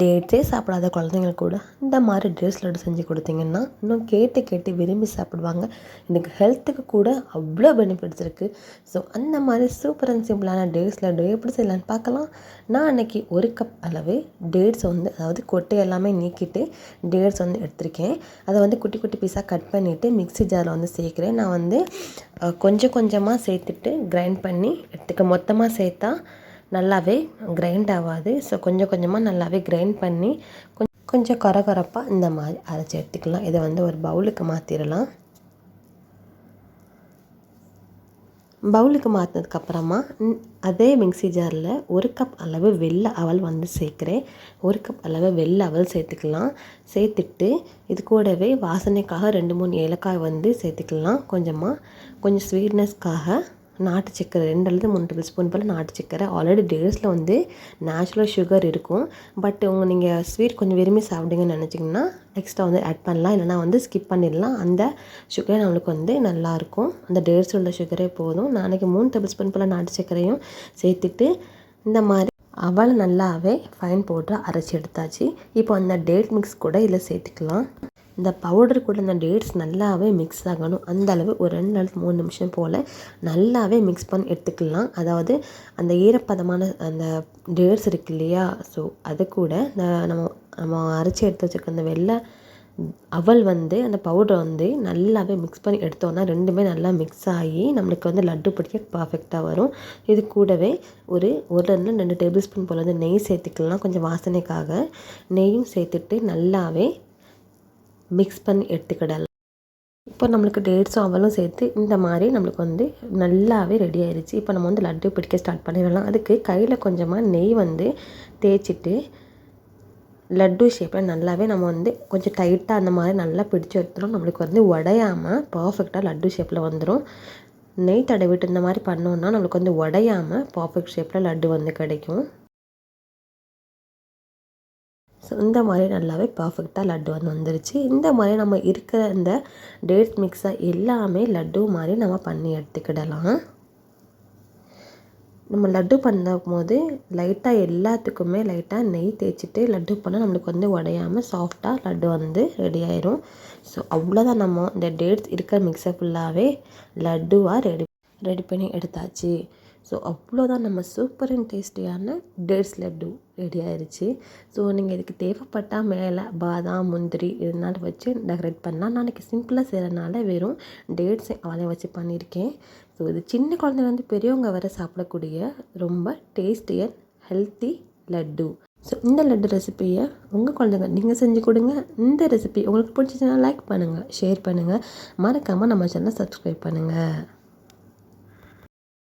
டேட்ஸே சாப்பிடாத குழந்தைங்களுக்கு கூட இந்த மாதிரி டேட்ஸ் லட்டு செஞ்சு கொடுத்தீங்கன்னா இன்னும் கேட்டு கேட்டு விரும்பி சாப்பிடுவாங்க. எனக்கு ஹெல்த்துக்கு கூட அவ்வளோ பெனிஃபிட்ஸ் இருக்குது ஸோ அந்த மாதிரி சூப்பர் அண்ட் சிம்பிளான டேட்ஸ் லட்டு எப்படி செய்யலான்னு பார்க்கலாம். நான் அன்றைக்கி ஒரு கப் அளவு டேட்ஸ் வந்து அதாவது கொட்டை எல்லாமே நீக்கிட்டு டேட்ஸ் வந்து எடுத்திருக்கேன். அதை வந்து குட்டி குட்டி பீஸாக கட் பண்ணிவிட்டு மிக்ஸி ஜாரில் வந்து சேர்க்குறேன். நான் வந்து கொஞ்சம் கொஞ்சமாக சேர்த்துட்டு கிரைண்ட் பண்ணி எடுத்துக்க. மொத்தமாக சேர்த்தா நல்லாவே கிரைண்ட் ஆகாது. ஸோ கொஞ்சம் கொஞ்சமாக நல்லாவே கிரைண்ட் பண்ணி கொஞ்சம் கொஞ்சம் கரகரப்பாக இந்த மாதிரி அரைச்சி எடுத்துக்கலாம். இதை வந்து ஒரு பவுலுக்கு மாற்றிடலாம் பவுலுக்கு மாற்றினதுக்கப்புறமா அதே மிக்சி ஜாரில் ஒரு கப் அளவு வெள்ளை அவல் வந்து சேர்க்குறேன். ஒரு கப் அளவு வெள்ளை அவல் சேர்த்துக்கலாம். சேர்த்துட்டு இது கூடவே வாசனைக்காக ரெண்டு மூணு ஏலக்காய் வந்து சேர்த்துக்கலாம். கொஞ்சமாக கொஞ்சம் ஸ்வீட்னஸ்க்காக நாட்டு சக்கரை ரெண்டு அல்லது மூணு டேபிள் ஸ்பூன் போல் நாட்டு சக்கரை. ஆல்ரெடி டேட்ஸில் வந்து நேச்சுரல் சுகர் இருக்கும். பட் உங்கள் நீங்கள் ஸ்வீட் கொஞ்சம் விரும்பி சாப்பிடுங்கன்னு நினச்சிங்கன்னா எக்ஸ்ட்ரா வந்து ஆட் பண்ணலாம். இல்லைனா வந்து ஸ்கிப் பண்ணிடலாம். அந்த சுகர் நம்மளுக்கு வந்து நல்லாயிருக்கும் அந்த டேட்ஸ் உள்ள சுகரே போதும். நாளைக்கு மூணு டேபிள் ஸ்பூன் போல் நாட்டு சக்கரையும் சேர்த்துட்டு இந்த மாதிரி அவளை நல்லாவே ஃபைன் போட்டு அரைச்சி எடுத்தாச்சு. இப்போ அந்த டேட் மிக்ஸ் கூட இதில் சேர்த்துக்கலாம். இந்த பவுடர் கூட இந்த டேட்ஸ் நல்லாவே மிக்ஸ் ஆகணும். அந்த அளவு ஒரு ரெண்டு நாள் மூணு நிமிஷம் போல் நல்லாவே மிக்ஸ் பண்ணி எடுத்துக்கலாம். அதாவது அந்த ஈரப்பதமான அந்த டேட்ஸ் இருக்கு இல்லையா? ஸோ அது கூட இந்த நம்ம நம்ம அரைச்சி எடுத்து வச்சுருக்க அந்த வெள்ளை அவல் வந்து அந்த பவுடரை வந்து நல்லாவே மிக்ஸ் பண்ணி எடுத்தோன்னா ரெண்டுமே நல்லா மிக்ஸ் ஆகி நம்மளுக்கு வந்து லட்டு பிடிக்க பர்ஃபெக்டாக வரும். இது கூடவே ஒரு ஒரு ரெண்டு ரெண்டு டேபிள் ஸ்பூன் போல் வந்து நெய் சேர்த்துக்கலாம். கொஞ்சம் வாசனைக்காக. நெய்யும் சேர்த்துட்டு நல்லாவே மிக்ஸ் பண்ணி எடுத்துக்கிடலாம். இப்போ நம்மளுக்கு டேட்ஸும் அவளும் சேர்த்து இந்த மாதிரி நம்மளுக்கு வந்து நல்லாவே ரெடி ஆயிடுச்சு இப்போ நம்ம வந்து லட்டு பிடிக்க ஸ்டார்ட் பண்ணிடலாம். அதுக்கு கையில் கொஞ்சமாக நெய் வந்து தேய்ச்சிட்டு லட்டு ஷேப்பில் நல்லாவே நம்ம வந்து கொஞ்சம் டைட்டாக அந்த மாதிரி நல்லா பிடிச்சி எடுத்துடும் நம்மளுக்கு வந்து உடையாமல் பர்ஃபெக்டாக லட்டு ஷேப்பில் வந்துடும் நெய் தடவிட்டு இந்த மாதிரி பண்ணோன்னா நம்மளுக்கு வந்து உடையாமல் பர்ஃபெக்ட் ஷேப்பில் லட்டு வந்து கிடைக்கும். ஸோ இந்த மாதிரி நல்லாவே பர்ஃபெக்டாக லட்டு வந்து வந்துருச்சு. இந்த மாதிரி நம்ம இருக்கிற இந்த டேட் மிக்ஸை எல்லாமே லட்டு மாதிரி நம்ம பண்ணி எடுத்துக்கிடலாம். நம்ம லட்டு பண்ணும் போது லைட்டாக எல்லாத்துக்குமே லைட்டாக நெய் தேய்ச்சிட்டு லட்டு பண்ணால் நம்மளுக்கு வந்து உடையாமல் சாஃப்டாக லட்டு வந்து ரெடி ஆயிரும். ஸோ அவ்வளோதான் நம்ம இந்த டேட்ஸ் இருக்கிற மிக்ஸை ஃபுல்லாகவே லட்டுவாக ரெடி ரெடி பண்ணி எடுத்தாச்சு. ஸோ அவ்வளோதான் நம்ம சூப்பர் அண்ட் டேஸ்டியான டேட்ஸ் லட்டு ரெடி ஆயிடுச்சு ஸோ நீங்கள் இதுக்கு தேவைப்பட்டால் மேலே பாதாம் முந்திரி இதனால் வச்சு டெக்கரேட் பண்ணலாம். நான் இன்றைக்கி சிம்பிளாக செய்கிறனால வெறும் டேட்ஸ் அவளையும் வச்சு பண்ணியிருக்கேன். ஸோ இது சின்ன குழந்தைலேருந்து வந்து பெரியவங்க வர சாப்பிடக்கூடிய ரொம்ப tasty and healthy laddu. So இந்த லட்டு ரெசிப்பியை உங்கள் குழந்தைங்க நீங்கள் செஞ்சு கொடுங்க. இந்த ரெசிபி உங்களுக்கு பிடிச்சிச்சுன்னா லைக் பண்ணுங்கள் ஷேர் பண்ணுங்கள் மறக்காமல் நம்ம சேனலை சப்ஸ்கிரைப் பண்ணுங்கள்